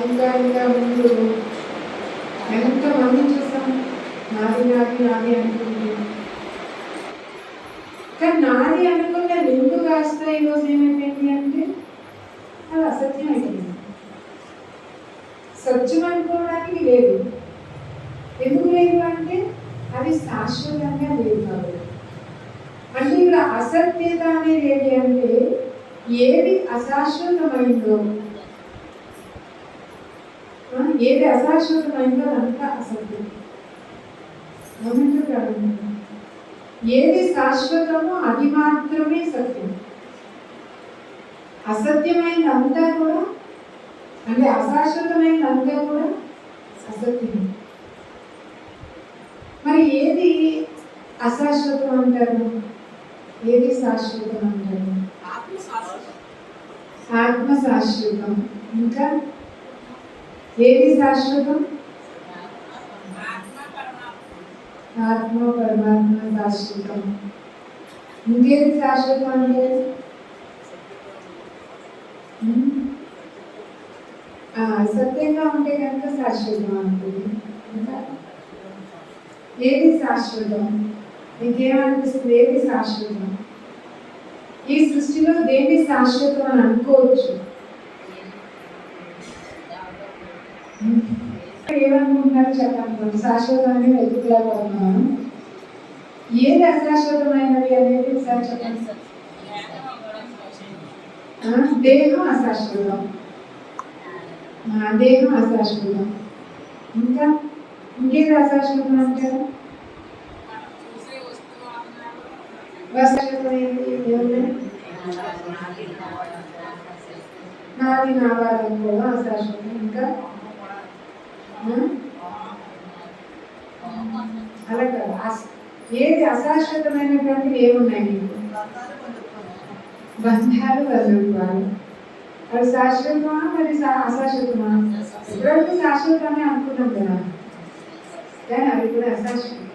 ఇంకా ఇంకా ముందు ఎంతమంది చూసాం నాది నాది నాది అనుకుంటున్నాం కానీ నాది అనుకున్న ఎందుకు కాస్త ఈరోజు ఏమైపోయింది అంటే అది అసత్యం అయిపోయింది సత్యం అనుకోవడానికి లేదు ఎందుకు లేదు అంటే అది శాశ్వతంగా లేదు కాబట్టి అంటే ఇక్కడ అసత్యత అనేది ఏంటి అంటే ఏది అశాశ్వతమైందో ఏది అశాశ్వతమైందో అదంతా అసత్యం. ఏది శాశ్వతమో అది మాత్రమే సత్యం. అసత్యమైనది అంతా కూడా అంటే అశాశ్వతమైనది అంతా కూడా అసత్యం మరి ఏది అశాశ్వతం అంటారు? ఏది శాశ్వతం అంటారు? ఆత్మ శాశ్వతం ఇంకా? ఏది శాశ్వతం? ఆత్మ పరమాత్మ శాశ్వతం. ఇంకేది శాశ్వతం అంటే? సత్యంగా ఉంటే కనుక శాశ్వతం అంటుంది. ఏది శాశ్వతం? నీకేమనిపిస్తుంది? ఏది శాశ్వతం? ఈ సృష్టిలో దేన్ని శాశ్వతం అని అనుకోవచ్చు? ఏమనుకుంటున్నారో చెప్పండి. శాశ్వతాన్ని వెతుకులేకపోతున్నాను ఏది అశాశ్వతమైనది అనేది ఒకసారి చెప్పండి. సార్ దేహం అశాశ్వతం. దేహం అశాశ్వతం. ఇంకా ఇంకేది అశాశ్వతం అంటారు? అశాశ్వతమైనది ఏమున్నాయి నాది నావాదం కూడా అశాశ్వతం. ఇంకా? Hmm? అలా కాదు. ఏది అశాశ్వతమైనటువంటి ఏమున్నాయి బంధాలు వదులుకోవాలి అవి శాశ్వతమా మరి శా- అశాశ్వతమా? ఇప్పటివరకు శాశ్వతమే అనుకున్నాం కదా. కానీ అవి కూడా అశాశ్వతం.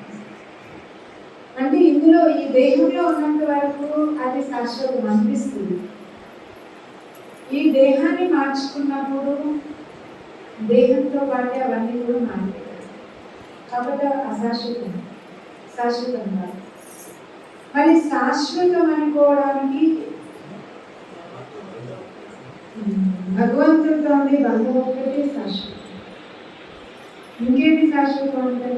అంటే ఇందులో ఈ దేహంలో ఉన్నంత వరకు అది శాశ్వతం అనిపిస్తుంది. ఈ దేహాన్ని మార్చుకున్నప్పుడు దేహంతో పాటు అవన్నీ కూడా మారిపోతాయి కాబట్టి అవి అశాశ్వతం శాశ్వతం కాదు. మరి శాశ్వతం అనుకోవడానికి ఉమ్, భగవంతుడితో ఉండే బంధం ఒక్కటే శాశ్వతం. ఇంకేంటి శాశ్వతం అంటే?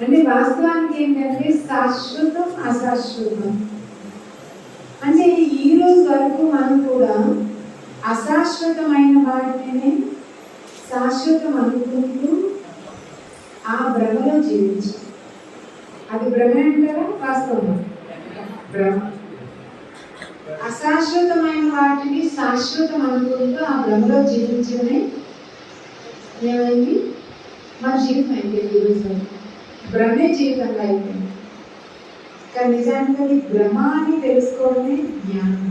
అంటే వాస్తవానికి ఏంటంటే శాశ్వతం అశాశ్వతం. అంటే ఈ ఈరోజు వరకు మనం కూడా అశాశ్వతమైన వాటిని శాశ్వతం అనుకుంటూ ఆ భ్రమలో జీవించాం. అది భ్రమ అంటారా? వాస్తవం భ్రమ. అశాశ్వతమైన వాటిని శాశ్వతం అనుకుంటూ ఆ భ్రమలో జీవించడమే ఏమైంది? మా జీవితం అయిపోయింది ఈరోజు. భ్రమే జీవితంగా అయిపోయింది. కానీ నిజానికి అది భ్రమ అని తెలుసుకోవడమే జ్ఞానం.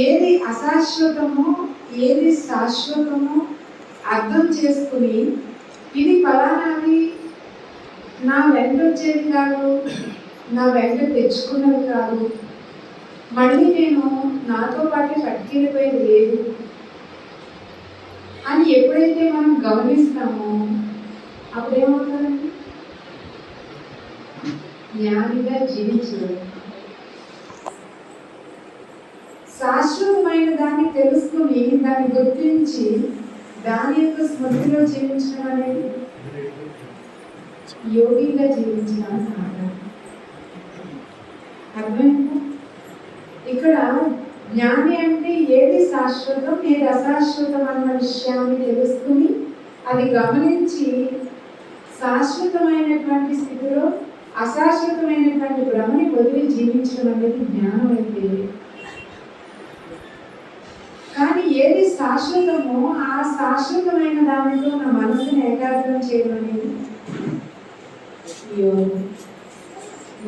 ఏది అశాశ్వతమో ఏది శాశ్వతమో అర్థం చేసుకుని ఇది ఫలానాది నా వెంట వచ్చేది కాదు నా వెంట తెచ్చుకున్నది కాదు. మళ్ళీ నేను నాతో పాటు పట్టుకెళ్ళిపోయేది లేదు. అని ఎప్పుడైతే మనం గమనిస్తామో అప్పుడేమవుతుందండి జ్ఞానిగా జీవించడం. శాశ్వతమైన దాన్ని తెలుసుకుని దాన్ని గుర్తించి దాని యొక్క స్మృతిలో జీవించడం అనేది యోగిగా జీవించడం అన్నమాట అర్థమైందా? ఇక్కడ జ్ఞాని అంటే ఏది శాశ్వతం ఏది అశాశ్వతం అన్న విషయాన్ని తెలుసుకుని అది గమనించి శాశ్వతమైనటువంటి స్థితిలో అశాశ్వతమైనటువంటి భ్రమని వదిలి జీవించడం అనేది జ్ఞానం అయితే కానీ ఏది శాశ్వతమో ఆ శాశ్వతమైన దానిలో నా మనసుని ఏకాగ్రం చేయడం అనేది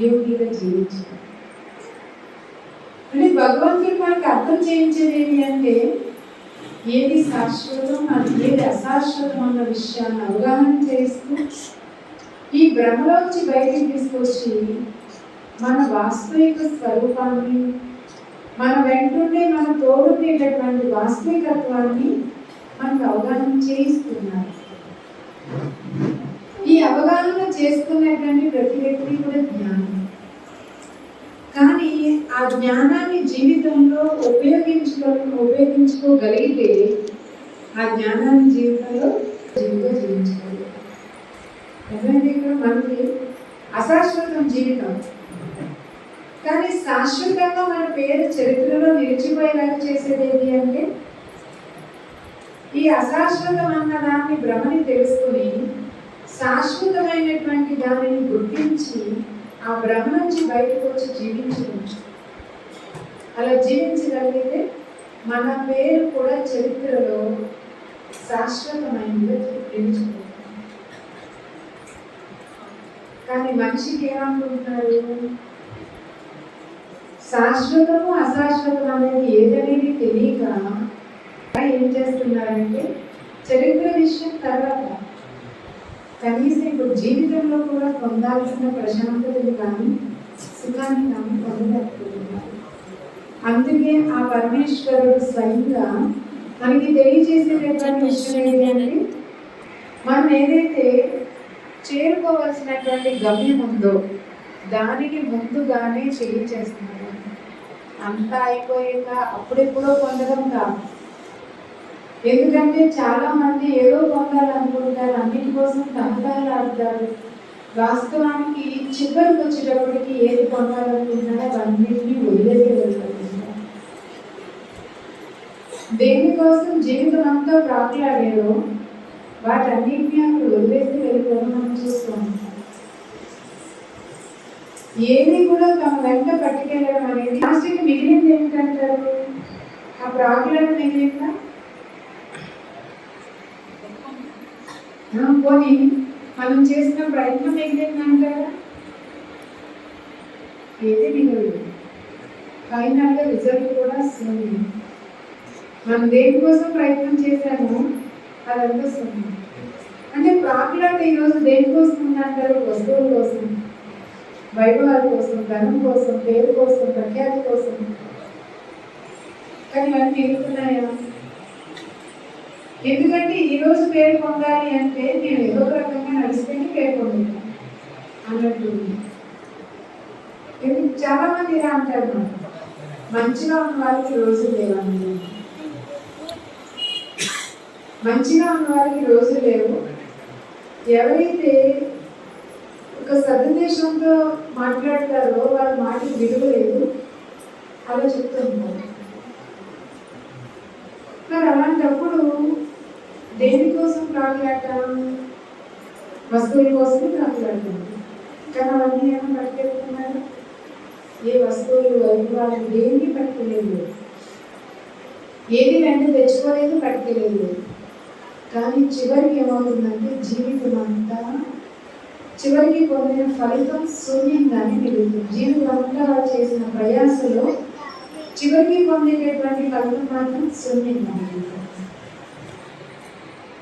యోగిగా జీవించడం. అంటే భగవంతుడు మనకు అర్థం చేయించేది ఏంటి అంటే ఏది శాశ్వతం అది ఏది అశాశ్వతం అన్న విషయాన్ని అవగాహన చేస్తూ ఈ భ్రమలోంచి బయటికి తీసుకొచ్చి మన వాస్తవిక స్వరూపాన్ని మన వెంటుండే మన తోడుండేటటువంటి వాస్తవికత్వాన్ని మనకు అవగాహన చేయిస్తున్నారు. ఈ అవగాహన చేసుకునేటువంటి ప్రతి వ్యక్తి కూడా జ్ఞానం. కానీ ఆ జ్ఞానాన్ని జీవితంలో ఉపయోగించుకో ఉపయోగించుకోగలిగితే ఆ జ్ఞానాన్ని జీవితంలో జీవితంలో జీవించుకోవాలి మనకి అశాశ్వతం జీవితం. కానీ శాశ్వతంగా మన పేరు చరిత్రలో నిలిచిపోయేలాగా చేసేది ఏంటి అంటే ఈ అశాశ్వతం అన్న దాన్ని భ్రమని తెలుసుకుని శాశ్వతమైనటువంటి దానిని గుర్తించి ఆ భ్రమ నుంచి బయటకు వచ్చి జీవించడం. అలా జీవించగలిగితే మన పేరు కూడా చరిత్రలో శాశ్వతమైనదిగా నిలిచిపోతుంది కానీ మనిషికి ఏమనుకుంటున్నారు శాశ్వతము అశాశ్వతం అనేది ఏదనేది తెలియక ఏం చేస్తున్నారంటే చరిత్ర విషయం తర్వాత కనీసం ఇప్పుడు జీవితంలో కూడా పొందాల్సిన ప్రశాంతతను కానీ సుఖాన్ని కానీ పొందలేకపోతున్నారు. అందుకే ఆ పరమేశ్వరుడు స్వయంగా మనకి తెలియజేసేటటువంటి విషయం ఏంటంటే మనం ఏదైతే చేరుకోవాల్సినటువంటి గమ్యం ఉందో దానికి ముందుగానే తెలియచేస్తున్నారు అంతా అయిపోయాక అప్పుడెప్పుడో పొందడం కాదు ఎందుకంటే చాలా మంది ఏదో పొందాలనుకుంటారు అన్నిటి కోసం తహతాలు వాస్తవానికి చివరికి వచ్చేటప్పటికి ఏది పొందాలనుకుంటున్నారో అవన్నింటినీ వదిలేసి వెళ్తారు దేనికోసం జీవితం అంతా ప్రాకులాడారో వాటన్నింటినీ అక్కడ వదిలేసి వెళ్ళిపోవడం మనం చూస్తూ ఉంటాం ఏది కూడా తమ వెంట పట్టుకెళ్ళడం అనేది లాస్ట్కి మిగిలింది ఏంటంటారు? ఆ ప్రాబ్లం మిగిలిందా? పోనీ. మనం చేసిన ప్రయత్నం మిగిలిందంటారా? ఏది మిగలదు. ఫైనల్గా రిజల్ట్ కూడా శూన్యం మనం దేనికోసం ప్రయత్నం చేశాము? అది అనిపిస్తుంది అంటే ప్రాకులాట ఈరోజు దేనికోసం అంటారు వస్తువుల కోసం వైభవాల కోసం ధనం కోసం పేరు కోసం ప్రఖ్యాతి కోసం. కానీ ఇవన్నీ ఎదుగుతున్నాయా ఎందుకంటే ఈ రోజు పేరు పొందాలి అంటే నేను ఏదో రకంగా నడిచిపోయి పేరు పొందుతాను అన్నట్టు. ఎందుకు? చాలా మంది ఇలా అంటారు. మంచిగా ఉన్న వాళ్ళకి రోజు లేవండి. మంచిగా ఉన్నవారికి రోజు లేవు. ఎవరైతే ఒక సదుద్దేశంతో మాట్లాడతారో వాళ్ళ మాటకి విలువ లేదు. అలా చెప్తూ ఉంటారు మరి అలాంటప్పుడు దేనికోసం ప్రాకులాట వస్తువుల కోసం ప్రాకులాడతాం కానీ అవన్నీ ఏమైనా పట్టుకెళ్తున్నారు ఏ వస్తువులు వాళ్ళని దేనిని పట్టుకెళ్ళలేదు ఏది వెంట తెచ్చుకోలేదు పట్టుకెళ్ళలేదు కానీ చివరికి ఏమవుతుందంటే జీవితం అంతా చివరికి పొందిన ఫలితం శూన్యంగానే మిగులుతుంది. జీవితం అంతా చేసిన ప్రయాసలో చివరికి పొందేటటువంటి ఫలితం మాత్రం శూన్యంగా మిగులుతుంది.